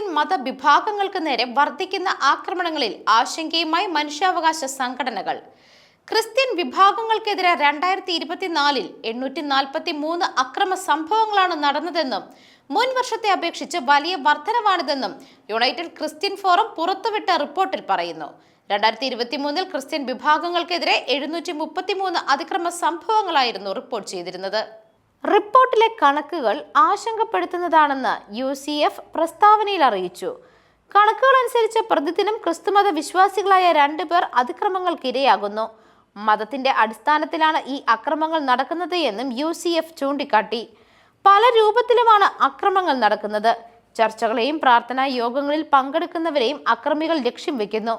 Christian മതവിഭാഗങ്ങൾക്ക് നേരെ വർദ്ധിക്കുന്ന ആക്രമണങ്ങളിൽ ആശങ്കയുമായി മനുഷ്യാവകാശ സംഘടനകൾ. ക്രിസ്ത്യൻ വിഭാഗങ്ങൾക്കെതിരെ രണ്ടായിരത്തി ഇരുപത്തിനാലിൽ എണ്ണൂറ്റി നാൽപ്പത്തി മൂന്ന് അക്രമ സംഭവങ്ങളാണ് നടന്നതെന്നും മുൻ വർഷത്തെ അപേക്ഷിച്ച് വലിയ വർധനവാണിതെന്നും യുണൈറ്റഡ് ക്രിസ്ത്യൻ ഫോറം പുറത്തുവിട്ട റിപ്പോർട്ടിൽ പറയുന്നു. രണ്ടായിരത്തി ഇരുപത്തി മൂന്നിൽ ക്രിസ്ത്യൻ വിഭാഗങ്ങൾക്കെതിരെ എഴുന്നൂറ്റി മുപ്പത്തി മൂന്ന് അതിക്രമ സംഭവങ്ങളായിരുന്നു റിപ്പോർട്ട് ചെയ്തിരുന്നത്. റിപ്പോർട്ടിലെ കണക്കുകൾ ആശങ്കപ്പെടുത്തുന്നതാണെന്ന് യു സി എഫ് പ്രസ്താവനയിൽ അറിയിച്ചു. കണക്കുകൾ അനുസരിച്ച് പ്രതിദിനം ക്രിസ്തുമത വിശ്വാസികളായ രണ്ടു രണ്ടുപേർ അതിക്രമങ്ങൾക്കിരയാകുന്നു. മതത്തിന്റെ അടിസ്ഥാനത്തിലാണ് ഈ അക്രമങ്ങൾ നടക്കുന്നത് എന്നും യു സി എഫ് ചൂണ്ടിക്കാട്ടി. പല രൂപത്തിലുമാണ് അക്രമങ്ങൾ നടക്കുന്നത്. ചർച്ചകളെയും പ്രാർത്ഥനാ യോഗങ്ങളിൽ പങ്കെടുക്കുന്നവരെയും അക്രമികൾ ലക്ഷ്യം വെക്കുന്നു.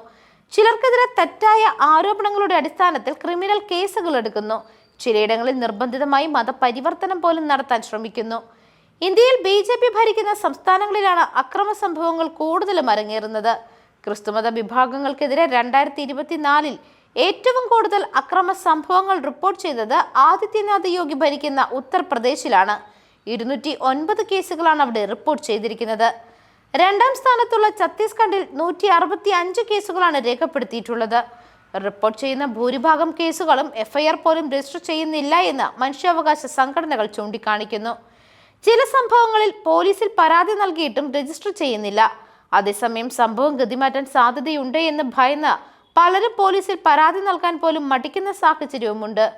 ചിലർക്കെതിരെ തെറ്റായ ആരോപണങ്ങളുടെ അടിസ്ഥാനത്തിൽ ക്രിമിനൽ കേസുകൾ എടുക്കുന്നു. ചിലയിടങ്ങളിൽ നിർബന്ധിതമായി മതപരിവർത്തനം പോലും നടത്താൻ ശ്രമിക്കുന്നു. ഇന്ത്യയിൽ ബി ജെ പി ഭരിക്കുന്ന സംസ്ഥാനങ്ങളിലാണ് അക്രമ സംഭവങ്ങൾ കൂടുതലും അരങ്ങേറുന്നത്. ക്രിസ്തുമത വിഭാഗങ്ങൾക്കെതിരെ രണ്ടായിരത്തി ഇരുപത്തിനാലിൽ ഏറ്റവും കൂടുതൽ അക്രമ സംഭവങ്ങൾ റിപ്പോർട്ട് ചെയ്തത് ആദിത്യനാഥ് യോഗി ഭരിക്കുന്ന ഉത്തർപ്രദേശിലാണ്. ഇരുന്നൂറ്റി ഒൻപത് കേസുകളാണ് അവിടെ റിപ്പോർട്ട് ചെയ്തിരിക്കുന്നത്. രണ്ടാം സ്ഥാനത്തുള്ള ഛത്തീസ്ഗഡിൽ നൂറ്റി അറുപത്തി അഞ്ച് കേസുകളാണ് രേഖപ്പെടുത്തിയിട്ടുള്ളത്. റിപ്പോർട്ട് ചെയ്യുന്ന ഭൂരിഭാഗം കേസുകളും എഫ്ഐആർ പോലും രജിസ്റ്റർ ചെയ്യുന്നില്ല എന്ന് മനുഷ്യാവകാശ സംഘടനകൾ ചൂണ്ടിക്കാണിക്കുന്നു. ചില സംഭവങ്ങളിൽ പോലീസിൽ പരാതി നൽകിയിട്ടും രജിസ്റ്റർ ചെയ്യുന്നില്ല. അതേസമയം സംഭവം ഗതിമാറ്റാൻ സാധ്യതയുണ്ട് എന്ന് ഭയന്ന് പലരും പോലീസിൽ പരാതി നൽകാൻ പോലും മടിക്കുന്ന സാഹചര്യവുമുണ്ട്.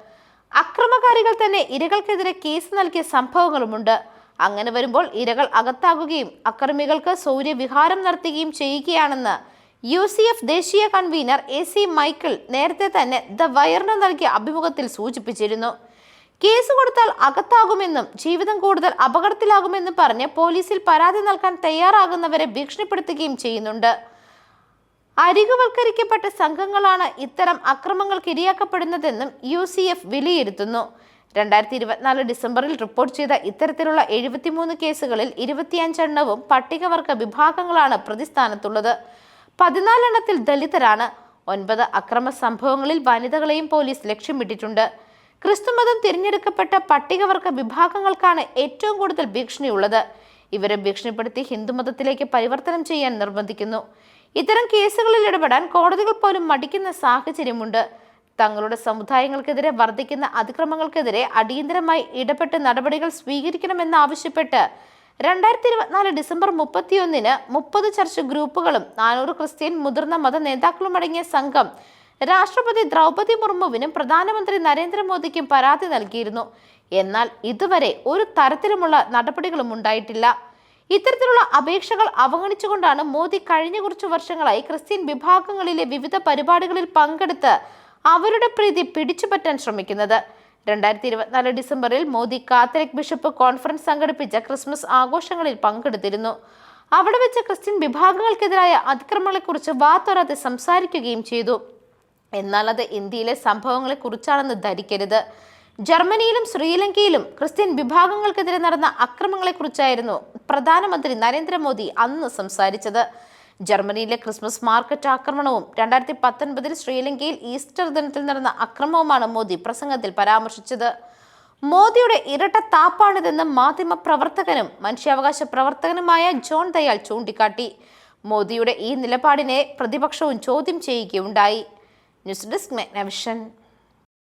അക്രമകാരികൾ തന്നെ ഇരകൾക്കെതിരെ കേസ് നൽകിയ സംഭവങ്ങളുമുണ്ട്. അങ്ങനെ വരുമ്പോൾ ഇരകൾ അകത്താകുകയും അക്രമികൾക്ക് സൗര്യവിഹാരം നടത്തുകയും ചെയ്യുകയാണെന്ന് യു സി എഫ് ദേശീയ കൺവീനർ എ സി മൈക്കിൾ നേരത്തെ തന്നെ ദ വയറിന് നൽകിയ അഭിമുഖത്തിൽ സൂചിപ്പിച്ചിരുന്നു. കേസ് കൊടുത്താൽ അകത്താകുമെന്നും ജീവിതം കൂടുതൽ അപകടത്തിലാകുമെന്നും പറഞ്ഞ് പോലീസിൽ പരാതി നൽകാൻ തയ്യാറാകുന്നവരെ ഭീഷണിപ്പെടുത്തുകയും ചെയ്യുന്നുണ്ട്. അരികുവൽക്കരിക്കപ്പെട്ട സംഘങ്ങളാണ് ഇത്തരം അക്രമങ്ങൾക്ക് ഇരയാക്കപ്പെടുന്നതെന്നും യു സി എഫ് വിലയിരുത്തുന്നു. രണ്ടായിരത്തി ഇരുപത്തിനാല് ഡിസംബറിൽ റിപ്പോർട്ട് ചെയ്ത ഇത്തരത്തിലുള്ള എഴുപത്തിമൂന്ന് കേസുകളിൽ ഇരുപത്തിയഞ്ചെണ്ണവും പട്ടികവർഗ വിഭാഗങ്ങളാണ് പ്രതിസ്ഥാനത്തുള്ളത്. പതിനാലെണ്ണത്തിൽ ദലിതരാണ് ഒൻപത് അക്രമ സംഭവങ്ങളിൽ വനിതകളെയും പോലീസ് ലക്ഷ്യമിട്ടിട്ടുണ്ട് ക്രിസ്തുമതം തിരഞ്ഞെടുക്കപ്പെട്ട പട്ടികവർഗ വിഭാഗങ്ങൾക്കാണ് ഏറ്റവും കൂടുതൽ ഭീഷണിയുള്ളത്. ഇവരെ ഭീഷണിപ്പെടുത്തി ഹിന്ദുമതത്തിലേക്ക് പരിവർത്തനം ചെയ്യാൻ നിർബന്ധിക്കുന്നു. ഇത്തരം കേസുകളിൽ ഇടപെടാൻ കോടതികൾ പോലും മടിക്കുന്ന സാഹചര്യമുണ്ട്. തങ്ങളുടെ സമുദായങ്ങൾക്കെതിരെ വർദ്ധിക്കുന്ന അതിക്രമങ്ങൾക്കെതിരെ അടിയന്തരമായി ഇടപെട്ട് നടപടികൾ സ്വീകരിക്കണമെന്നാവശ്യപ്പെട്ട് രണ്ടായിരത്തി ഇരുപത്തിനാല് ഡിസംബർ മുപ്പത്തിയൊന്നിന് മുപ്പത് ചർച്ച് ഗ്രൂപ്പുകളും നാനൂറ് ക്രിസ്ത്യൻ മുതിർന്ന മത നേതാക്കളും അടങ്ങിയ സംഘം രാഷ്ട്രപതി ദ്രൗപതി മുർമുവിനും പ്രധാനമന്ത്രി നരേന്ദ്രമോദിക്കും പരാതി നൽകിയിരുന്നു. എന്നാൽ ഇതുവരെ ഒരു തരത്തിലുമുള്ള നടപടികളും ഉണ്ടായിട്ടില്ല. ഇത്തരത്തിലുള്ള അപേക്ഷകൾ അവഗണിച്ചുകൊണ്ടാണ് മോദി കഴിഞ്ഞ കുറച്ചു വർഷങ്ങളായി ക്രിസ്ത്യൻ വിഭാഗങ്ങളിലെ വിവിധ പരിപാടികളിൽ പങ്കെടുത്ത് അവരുടെ പ്രീതി പിടിച്ചുപറ്റാൻ ശ്രമിക്കുന്നത്. രണ്ടായിരത്തി ഇരുപത്തിനാല് ഡിസംബറിൽ മോദി കാത്തലിക് ബിഷപ്പ് കോൺഫറൻസ് സംഘടിപ്പിച്ച ക്രിസ്മസ് ആഘോഷങ്ങളിൽ പങ്കെടുത്തിരുന്നു. അവിടെ വെച്ച് ക്രിസ്ത്യൻ വിഭാഗങ്ങൾക്കെതിരായ അതിക്രമങ്ങളെക്കുറിച്ച് വാത്തോരാതെ സംസാരിക്കുകയും ചെയ്തു. എന്നാൽ അത് ഇന്ത്യയിലെ സംഭവങ്ങളെക്കുറിച്ചാണെന്ന് ധരിക്കരുത്. ജർമ്മനിയിലും ശ്രീലങ്കയിലും ക്രിസ്ത്യൻ വിഭാഗങ്ങൾക്കെതിരെ നടന്ന അക്രമങ്ങളെക്കുറിച്ചായിരുന്നു പ്രധാനമന്ത്രി നരേന്ദ്രമോദി അന്ന് സംസാരിച്ചത്. ജർമ്മനിയിലെ ക്രിസ്മസ് മാർക്കറ്റ് ആക്രമണവും രണ്ടായിരത്തി പത്തൊൻപതിൽ ശ്രീലങ്കയിൽ ഈസ്റ്റർ ദിനത്തിൽ നടന്ന അക്രമവുമാണ് മോദി പ്രസംഗത്തിൽ പരാമർശിച്ചത്. മോദിയുടെ ഇരട്ട താപ്പാണിതെന്ന് മാധ്യമ പ്രവർത്തകനും മനുഷ്യാവകാശ പ്രവർത്തകനുമായ ജോൺ ദയാൽ ചൂണ്ടിക്കാട്ടി. മോദിയുടെ ഈ നിലപാടിനെ പ്രതിപക്ഷവും ചോദ്യം ചെയ്യുകയുണ്ടായി. News desk Magna Vision.